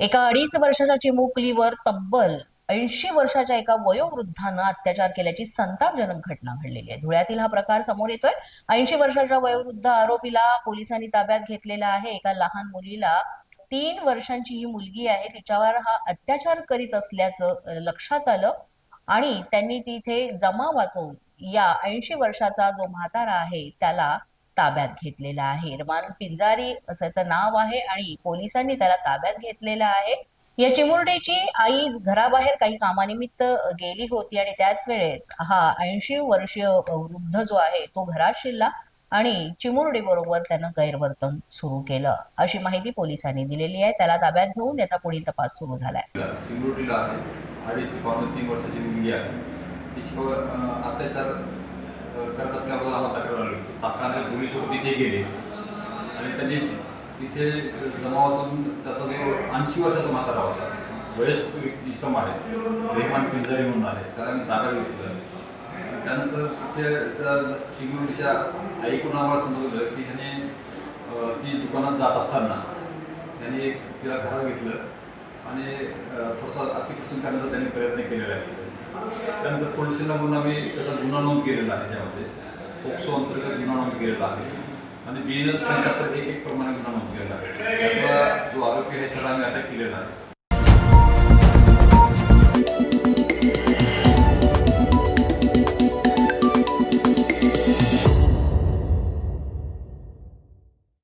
एका अडीच वर्षाच्या चिमुकलीवर तब्बल ऐंशी वर्षाच्या एका वयोवृद्धानं अत्याचार केल्याची संतापजनक घटना घडलेली आहे. धुळ्यातील हा प्रकार समोर येतोय. ऐंशी वर्षाच्या वयोवृद्ध आरोपीला पोलिसांनी ताब्यात घेतलेला आहे. एका लहान मुलीला तीन वर्षांची ही मुलगी आहे. तिच्यावर हा अत्याचार करीत असल्याचं लक्षात आलं आणि त्यांनी तिथे जमावातून या ऐंशी वर्षाचा जो म्हातारा आहे त्याला ताब्यात घेतलेला आहे. रमान पिंजारी असं त्याचं नाव आहे आणि पोलिसांनी त्याला ताब्यात घेतलेला आहे. या चिमुरडीची आई घराबाहेर काही कामानिमित्त गेली होती आणि त्याच वेळेस हा ऐंशी वर्षीय वृद्ध जो आहे तो घरात शिरला आणि चिमुरडी बरोबर त्यानं गैरवर्तन सुरू केलं. अशी माहिती पोलिसांनी दिलेली आहे. त्याला ताब्यात घेऊन त्याचा पुढील तपास सुरू झालाय. चिमुरडीला आहे. अडीच ते पावणे तीन वर्षाची मुलगी आहे. तिच्यावर अत्याचार करत असल्याबद्दल आता तक्रार आली. तात्काळ पोलीस लोक तिथे गेले. आणि त्यांनी तिथे जमावातून त्याचा जो ऐंशी वर्षाचा म्हातारा होता वयस्क इसम आहे रेहमान पिंजारी म्हणून आहे त्याला मी ताब्यात घेतलं. त्यानंतर तिथे त्या चिंगरोटीच्या आईकडून आम्हाला समजलं की ह्याने ती दुकानात जात असताना त्याने एक तिला घरात घेतलं. आणि थोडासा थोडासा प्रसंग करण्याचा त्यांनी प्रयत्न केलेला आहे. त्यानंतर पोलिसांना म्हणून आम्ही त्याचा गुन्हा नोंद केलेला आहे त्यामध्ये. पोक्सो अंतर्गत गुन्हा नोंद केलेला आहे. आणि बी एन एस पंच्याहत्तर एक एक प्रमाणे गुन्हा नोंद केलेला आहे. त्यातला जो आरोपी आहे त्याला आम्ही अटक केलेला आहे.